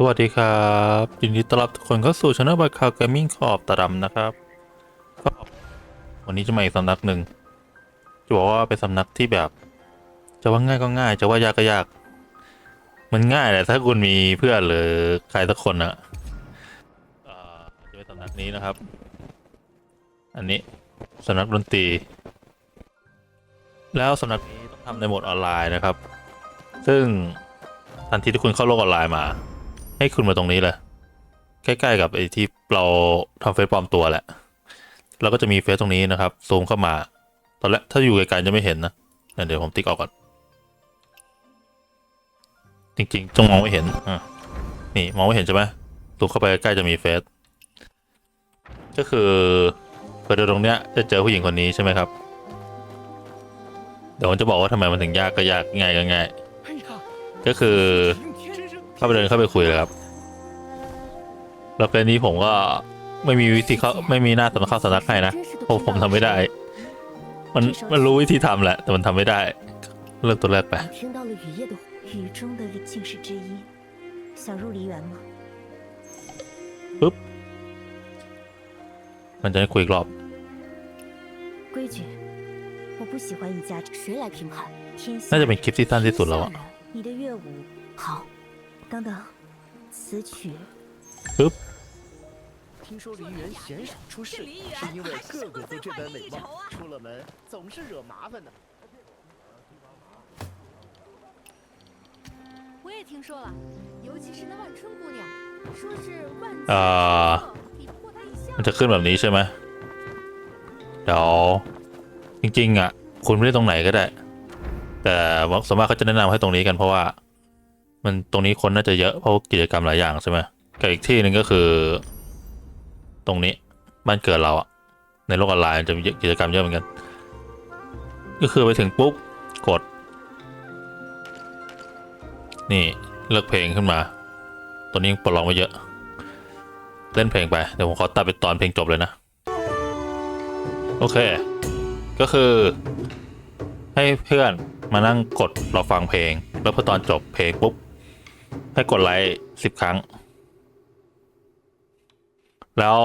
สวัสดีครับยินดีต้อนรับทุกคนเข้าสู่ช anel บัตคาวเกมมิ่งขอบตาดำนะครับก็วันนี้จะมาอีกสำนักหนึ่งจะบอกว่าเป็นสำนักที่แบบ จะว่าง่ายก็ง่าย จะว่ายากก็ยาก มันง่ายแหละถ้าคุณมีเพื่อนหรือใครสักคนอะอ่าจะเป็นสำนักนี้นะครับ อันนี้สำนักดนตรี แล้วสำนักนี้ต้องทำในโหมดออนไลน์นะครับ ซึ่งทันทีที่คุณเข้าโลกออนไลน์มา ให้คุณมาตรงนี้เลย ใกล้ๆกับไอ้ที่เราทำเฟซปลอมตัวแหละ เราก็จะมีเฟซตรงนี้นะครับ ซูมเข้ามา ตอนแรกถ้าอยู่ไกลๆจะไม่เห็นนะ เดี๋ยวผมติ๊กออกก่อน จริงๆจงมองไม่เห็นอะนี่มองไม่เห็นใช่ไหมซูมเข้าไปใกล้จะมีเฟซ ก็คือเดินตรงเนี้ยจะเจอผู้หญิงคนนี้ใช่ไหมครับเดี๋ยวผมจะบอกว่าทำไมมันถึงยากก็ยากง่ายก็ง่าย，ก็คือ ก็ไปเดินเข้าไปคุยเลยครับ แล้วเป็นนี้ผมก็ไม่มีวิธีเข้าไม่มีหน้าสำนักเข้าสำนักให้นะเพผมทำไม่ได้ มันมันรู้วิธีทำแหละ แต่มันทำไม่ได้ เลือกตัวแรกไปปุ๊บมันจะได้คุยกรอบน่าจะเป็นคลิปที่สั้นที่สุดแล้วอะ 等等，此曲 ปึ๊บ 听说梨园鲜少出事，是因为个个都这般美貌，出了门总是惹麻烦的。我也听说了，尤其是那万春姑娘，说是万金 เอ่อ 比破太像 มันจะขึ้นแบบนี้ใช่ไหมเดี๋ยวจริงๆ อ่ะ คุณไม่ได้ตรงไหนก็ได้ แต่ว่าส่วนมากเขาจะแนะนำให้ตรงนี้กันเพราะว่า มันตรงนี้คนน่าจะเยอะเพราะกิจกรรมหลายอย่างใช่ไหมกับอีกที่หนึ่งก็คือ ตรงนี้บ้านเกิดเราอะในโลกออนไลน์จะมีกิจกรรมเยอะเหมือนกัน ก็คือไปถึงปุ๊บกด นี่เลือกเพลงขึ้นมา ตัวนี้ยังปลดล็อกมาเยอะ เล่นเพลงไป เดี๋ยวผมขอตัดไปตอนเพลงจบเลยนะ โอเค ก็คือ ให้เพื่อนมานั่งกดรอฟังเพลง แล้วพอตอนจบเพลงปุ๊บ ให้กดไลค์สิบครั้ง แล้ว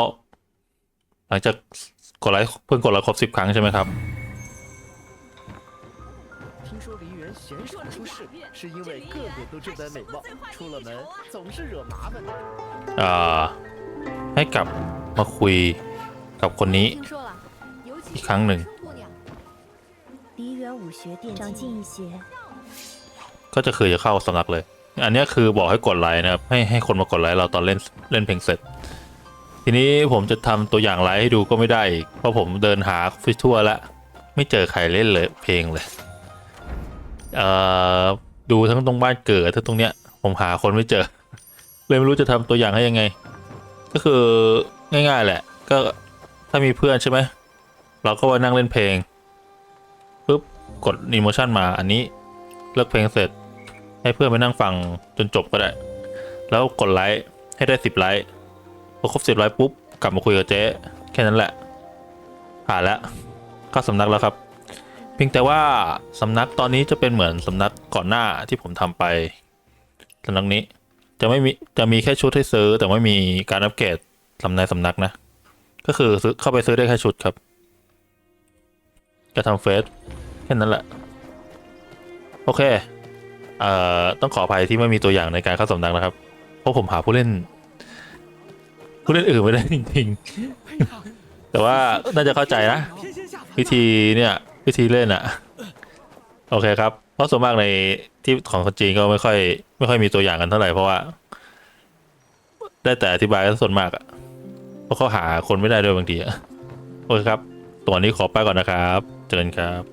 หลังจากกดไลค์เพิ่งกดไลค์ครบสิบครั้งใช่ไหมครับ 听说梨园鲜少出事，是因为个个都这般美貌，出了门总是惹麻烦的。 อ่า ให้กลับมาคุยกับคนนี้ 听说了，尤其 อี 是 กครั้งหนึ่ง 万春姑娘，梨园武学殿长进一些。 ก็จะคือจะเข้าสำนักเลย อันนี้คือบอกให้กดไลค์นะครับ ให้ให้คนมากดไลค์เราตอนเล่นเล่นเพลงเสร็จ ทีนี้ผมจะทำตัวอย่างไลค์ให้ดูก็ไม่ได้อีกเพราะผมเดินหาฟิทั่วแล้วไม่เจอใครเล่นเลยเพลงเลยเอ่อดูทั้งตรงบ้านเกิดทั้งตรงเนี้ย ผมหาคนไม่เจอ เลยไม่รู้จะทำตัวอย่างให้ยังไง ก็คือง่าย ๆ แหละ ก็ถ้ามีเพื่อนใช่ไหมเราก็มานั่งเล่นเพลงปุ๊บกดอิโมชันมาอันนี้เลือกเพลงเสร็จ ให้เพื่อนไปนั่งฟังจนจบก็ได้ แล้วกดไลค์ให้ได้สิบไลค์พอครบสิบไลค์ปุ๊บกลับมาคุยกับเจ๊แค่นั้นแหละผ่านแล้วเข้าสำนักแล้วครับ เพียงแต่ว่าสำนักตอนนี้จะเป็นเหมือนสำนักก่อนหน้าที่ผมทำไปสำนักนี้จะไม่มีจะมีแค่ชุดให้ซื้อ แต่ไม่มีการอัปเกรดสำนักสำนักนะ ก็คือซื้อเข้าไปซื้อได้แค่ชุดครับจะทำเฟซแค่นั้นแหละ โอเค เอ่อต้องขออภัยที่ไม่มีตัวอย่างในการเข้าสมดังนะครับ เพราะผมหาผู้เล่น ผู้เล่นอื่นไม่ได้จริงๆ แต่ว่าน่าจะเข้าใจนะ วิธีเนี่ย วิธีเล่นอะโอเคครับ เพราะส่วนมากในที่ของคนจีนก็ไม่ค่อย ไม่ค่อยมีตัวอย่างกันเท่าไหร่เพราะว่า ได้แต่อธิบายกัส่วนมากอะเพราะเขาหาคนไม่ได้ด้วยบางทีอะโอเคครับ ตัวนี้ขอไปก่อนนะครับ เจริญครับ